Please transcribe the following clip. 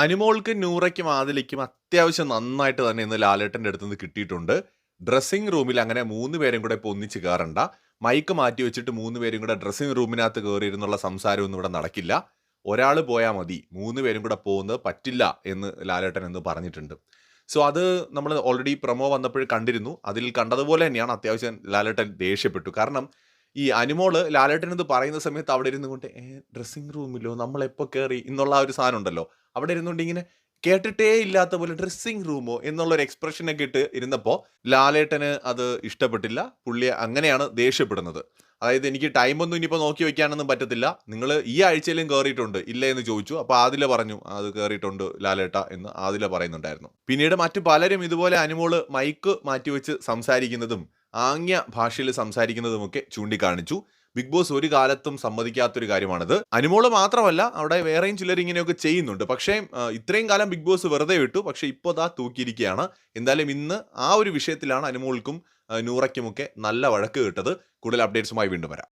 അനുമോൾക്കും നൂറയ്ക്കും ആദിലയ്ക്കും അത്യാവശ്യം നന്നായിട്ട് തന്നെ ഇന്ന് ലാലേട്ടന്റെ അടുത്ത് നിന്ന് കിട്ടിയിട്ടുണ്ട്. ഡ്രസ്സിംഗ് റൂമിൽ അങ്ങനെ മൂന്ന് പേരും കൂടെ ഇപ്പോൾ ഒന്നിച്ച് കയറണ്ട മൈക്ക് മാറ്റി വെച്ചിട്ട് മൂന്ന് പേരും കൂടെ ഡ്രസ്സിംഗ് റൂമിനകത്ത് കയറി ഇരുന്നുള്ള സംസാരമൊന്നും ഇവിടെ നടക്കില്ല. ഒരാൾ പോയാൽ മതി. മൂന്ന് പേരും കൂടെ പോകുന്നത് പറ്റില്ല എന്ന് ലാലേട്ടൻ എന്ന് പറഞ്ഞിട്ടുണ്ട്. സോ അത് നമ്മൾ ഓൾറെഡി പ്രൊമോ വന്നപ്പോൾ കണ്ടിരുന്നു. അതിൽ കണ്ടതുപോലെ തന്നെയാണ് അത്യാവശ്യം ലാലേട്ടൻ ദേഷ്യപ്പെട്ടു. കാരണം ഈ അനുമോൾ ലാലേട്ടൻ ഇത് പറയുന്ന സമയത്ത് അവിടെ ഇരുന്നു കൊണ്ട് ഡ്രസ്സിംഗ് റൂമിലോ നമ്മൾ എപ്പോൾ കയറി എന്നുള്ള ആ ഒരു സാധനം ഉണ്ടല്ലോ. അവിടെ ഇരുന്നുകൊണ്ട് ഇങ്ങനെ കേട്ടിട്ടേ ഇല്ലാത്ത പോലെ ഡ്രസ്സിംഗ് റൂമോ എന്നുള്ള ഒരു എക്സ്പ്രഷനൊക്കെ ഇട്ട് ഇരുന്നപ്പോൾ ലാലേട്ടന് അത് ഇഷ്ടപ്പെട്ടില്ല. പുള്ളി അങ്ങനെയാണ് ദേഷ്യപ്പെടുന്നത്. അതായത് എനിക്ക് ടൈമൊന്നും ഇനിയിപ്പോൾ നോക്കി വെക്കാനൊന്നും പറ്റത്തില്ല. നിങ്ങൾ ഈ ആഴ്ചയിലും കയറിയിട്ടുണ്ട് ഇല്ല എന്ന് ചോദിച്ചു. അപ്പോൾ ആദില പറഞ്ഞു അത് കയറിയിട്ടുണ്ട് ലാലേട്ട എന്ന് ആദില പറയുന്നുണ്ടായിരുന്നു. പിന്നീട് മറ്റു പലരും ഇതുപോലെ അനുമോൾ മൈക്ക് മാറ്റിവെച്ച് സംസാരിക്കുന്നതും ആംഗ്യ ഭാഷയിൽ സംസാരിക്കുന്നതുമൊക്കെ ചൂണ്ടിക്കാണിച്ചു. ബിഗ് ബോസ് ഒരു കാലത്തും സമ്മതിക്കാത്തൊരു കാര്യമാണിത്. അനുമോൾ മാത്രമല്ല അവിടെ വേറെയും ചിലർ ഇങ്ങനെയൊക്കെ ചെയ്യുന്നുണ്ട്. പക്ഷേ ഇത്രയും കാലം ബിഗ് ബോസ് വെറുതെ വിട്ടു. പക്ഷെ ഇപ്പോൾ ദാ തൂക്കിയിരിക്കുകയാണ്. എന്തായാലും ഇന്ന് ആ ഒരു വിഷയത്തിലാണ് അനുമോൾക്കും നൂറയ്ക്കുമൊക്കെ നല്ല വഴക്ക് കിട്ടത്. കൂടുതൽ അപ്ഡേറ്റ്സുമായി വീണ്ടും വരാം.